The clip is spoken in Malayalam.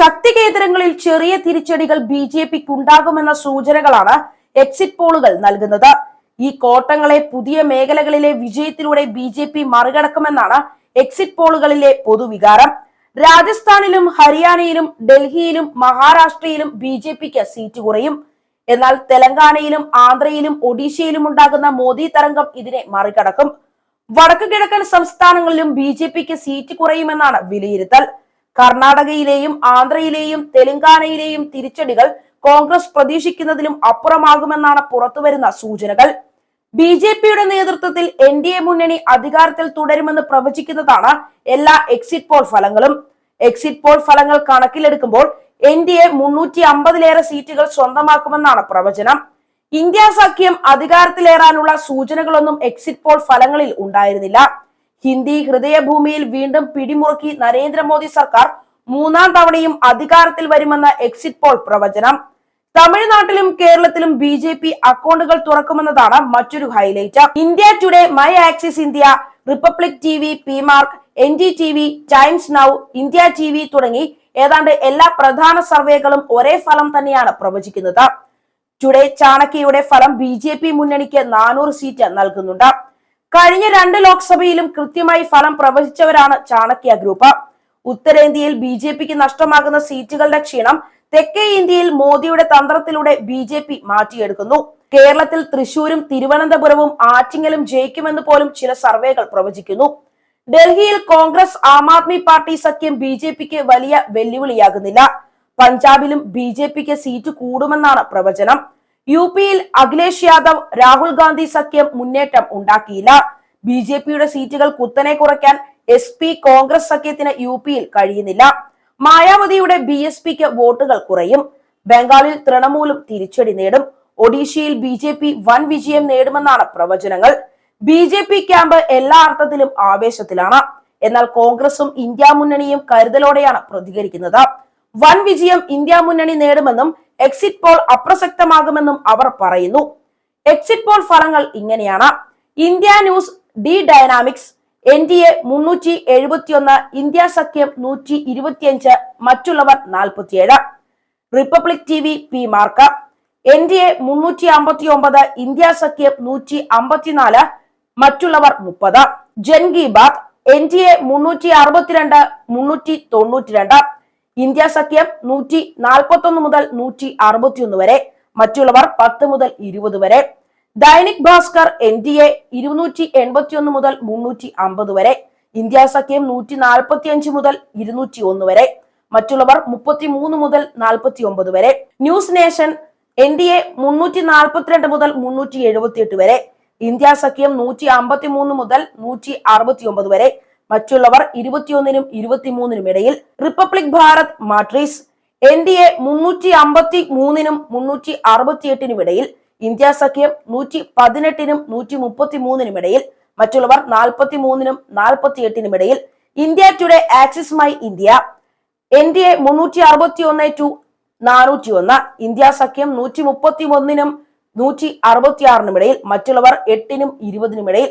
ശക്തി കേന്ദ്രങ്ങളിൽ ചെറിയ തിരിച്ചടികൾ ബി ജെ പിക്ക് ഉണ്ടാകുമെന്ന സൂചനകളാണ് എക്സിറ്റ് പോളുകൾ നൽകുന്നത്. ഈ കോട്ടങ്ങളെ പുതിയ മേഖലകളിലെ വിജയത്തിലൂടെ ബി ജെ പി മറികടക്കുമെന്നാണ് എക്സിറ്റ് പോളുകളിലെ പൊതുവികാരം. രാജസ്ഥാനിലും ഹരിയാനയിലും ഡൽഹിയിലും മഹാരാഷ്ട്രയിലും ബി ജെ പിക്ക് സീറ്റ് കുറയും. എന്നാൽ തെലങ്കാനയിലും ആന്ധ്രയിലും ഒഡീഷയിലും ഉണ്ടാകുന്ന മോദി തരംഗം ഇതിനെ മറികടക്കും. വടക്കു കിഴക്കൻ സംസ്ഥാനങ്ങളിലും ബി ജെ പിക്ക് സീറ്റ് കുറയുമെന്നാണ് വിലയിരുത്തൽ. കർണാടകയിലെയും ആന്ധ്രയിലെയും തെലങ്കാനയിലെയും തിരിച്ചടികൾ കോൺഗ്രസ് പ്രതീക്ഷിക്കുന്നതിലും അപ്പുറമാകുമെന്നാണ് പുറത്തുവരുന്ന സൂചനകൾ. ബി ജെ പിയുടെ നേതൃത്വത്തിൽ എൻ ഡി എ മുന്നണി അധികാരത്തിൽ തുടരുമെന്ന് പ്രവചിക്കുന്നതാണ് എല്ലാ എക്സിറ്റ് പോൾ ഫലങ്ങളും. എക്സിറ്റ് പോൾ ഫലങ്ങൾ കണക്കിലെടുക്കുമ്പോൾ എൻ ഡി എ മുന്നൂറ്റി അമ്പതിലേറെ സീറ്റുകൾ സ്വന്തമാക്കുമെന്നാണ് പ്രവചനം. ഇന്ത്യ സഖ്യം അധികാരത്തിലേറാനുള്ള സൂചനകളൊന്നും എക്സിറ്റ് പോൾ ഫലങ്ങളിൽ ഉണ്ടായിരുന്നില്ല. ഹിന്ദി ഹൃദയഭൂമിയിൽ വീണ്ടും പിടിമുറുക്കി നരേന്ദ്രമോദി സർക്കാർ മൂന്നാം തവണയും അധികാരത്തിൽ വരുമെന്ന എക്സിറ്റ് പോൾ പ്രവചനം. തമിഴ്നാട്ടിലും കേരളത്തിലും ബി ജെ പി അക്കൗണ്ടുകൾ തുറക്കുമെന്നതാണ് മറ്റൊരു highlight India Today My Axis India Republic T V P Marq N D T V Times Now India T V തുടങ്ങി ഏതാണ്ട് എല്ലാ പ്രധാന സർവേകളും ഒരേ ഫലം തന്നെയാണ് പ്രവചിക്കുന്നത്. ടുഡേ ചാണക്യയുടെ ഫലം ബി ജെ പി മുന്നണിക്ക് നാനൂറ് സീറ്റ് നൽകുന്നുണ്ട്. കഴിഞ്ഞ രണ്ട് ലോക്സഭയിലും കൃത്യമായി ഫലം പ്രവചിച്ചവരാണ് ചാണക്യ ഗ്രൂപ്പ്. ഉത്തരേന്ത്യയിൽ ബി ജെ പിക്ക് നഷ്ടമാകുന്ന സീറ്റുകളുടെ ക്ഷീണം തെക്കേ ഇന്ത്യയിൽ മോദിയുടെ തന്ത്രത്തിലൂടെ ബി ജെ പി മാറ്റിയെടുക്കുന്നു. കേരളത്തിൽ തൃശൂരും തിരുവനന്തപുരവും ആറ്റിങ്ങലും ജയിക്കുമെന്ന് പോലും ചില സർവേകൾ പ്രവചിക്കുന്നു. ഡൽഹിയിൽ കോൺഗ്രസ് ആം ആദ്മി പാർട്ടി സഖ്യം ബി ജെ പിക്ക് വലിയ വെല്ലുവിളിയാകുന്നില്ല. പഞ്ചാബിലും ബി ജെ പിക്ക് സീറ്റ് കൂടുമെന്നാണ് പ്രവചനം. യു പിയിൽ അഖിലേഷ് യാദവ് രാഹുൽ ഗാന്ധി സഖ്യം മുന്നേറ്റം ഉണ്ടാക്കിയില്ല. ബി ജെ പിയുടെ സീറ്റുകൾ കുത്തനെ കുറയ്ക്കാൻ എസ് പി കോൺഗ്രസ് സഖ്യത്തിന് യു പിയിൽ കഴിയുന്നില്ല. മായാവതിയുടെ ബി എസ് പിക്ക് വോട്ടുകൾ കുറയും. ബംഗാളിൽ തൃണമൂലും തിരിച്ചടി നേടും. ഒഡീഷയിൽ ബി ജെ പി വൻ വിജയം നേടുമെന്നാണ് പ്രവചനങ്ങൾ. ബി ജെ പി ക്യാമ്പ് എല്ലാ അർത്ഥത്തിലും ആവേശത്തിലാണ്. എന്നാൽ കോൺഗ്രസും ഇന്ത്യ മുന്നണിയും കരുതലോടെയാണ് പ്രതികരിക്കുന്നത്. വൻ വിജയം ഇന്ത്യ മുന്നണി നേടുമെന്നും എക്സിറ്റ് പോൾ അപ്രസക്തമാകുമെന്നും അവർ പറയുന്നു. എക്സിറ്റ് പോൾ ഫലങ്ങൾ ഇങ്ങനെയാണ്. India news D dynamics N D A മുന്നൂറ്റി എഴുപത്തിയൊന്ന് ഇന്ത്യ സഖ്യം നൂറ്റി ഇരുപത്തിയഞ്ച് മറ്റുള്ളവർ നാൽപ്പത്തിയേഴ്. Republic T V P Marq. N D A മുന്നൂറ്റി അമ്പത്തി ഒമ്പത് ഇന്ത്യ സഖ്യം നൂറ്റി അമ്പത്തിനാല് മറ്റുള്ളവർ മുപ്പത്. Jan Ki Baat Baat N D A മുന്നൂറ്റി അറുപത്തിരണ്ട് മുന്നൂറ്റി തൊണ്ണൂറ്റിരണ്ട് ഇന്ത്യ സഖ്യം നൂറ്റി നാൽപ്പത്തി ഒന്ന് മുതൽ നൂറ്റി അറുപത്തിയൊന്ന് വരെ മറ്റുള്ളവർ പത്ത് മുതൽ ഇരുപത് വരെ. Dainik Bhaskar N D A ഇരുന്നൂറ്റി എൺപത്തി ഒന്ന് മുതൽ മുന്നൂറ്റി അമ്പത് വരെ. ഇന്ത്യ സഖ്യം നൂറ്റി നാൽപ്പത്തി അഞ്ച് മുതൽ ഇരുന്നൂറ്റി ഒന്ന് വരെ. മറ്റുള്ളവർ മുപ്പത്തി മൂന്ന് മുതൽ നാൽപ്പത്തി ഒമ്പത് വരെ. News nation N D A മുന്നൂറ്റി നാൽപ്പത്തിരണ്ട് മുതൽ മുന്നൂറ്റി എഴുപത്തി എട്ട് വരെ. ഇന്ത്യ സഖ്യം നൂറ്റി അമ്പത്തി മൂന്ന് മുതൽ നൂറ്റി അറുപത്തി ഒമ്പത് വരെ. മറ്റുള്ളവർ ഇരുപത്തിയൊന്നിനും ഇരുപത്തിമൂന്നിനും ഇടയിൽ Republic Bharat Matrize N D A മുന്നൂറ്റി അമ്പത്തി മൂന്നിനും മുന്നൂറ്റി അറുപത്തിയെട്ടിനും ഇടയിൽ ഇന്ത്യ സഖ്യം നൂറ്റി പതിനെട്ടിനും നൂറ്റി മുപ്പത്തി മൂന്നിനും ഇടയിൽ മറ്റുള്ളവർ നാൽപ്പത്തി മൂന്നിനും നാൽപ്പത്തി എട്ടിനും ഇടയിൽ India Today Axis My India N D A മുന്നൂറ്റി അറുപത്തി ഒന്ന് ടു നാനൂറ്റി ഒന്ന് ഇന്ത്യ സഖ്യം നൂറ്റി മുപ്പത്തി ഒന്നിനും നൂറ്റി അറുപത്തി ആറിനും ഇടയിൽ മറ്റുള്ളവർ എട്ടിനും ഇരുപതിനും ഇടയിൽ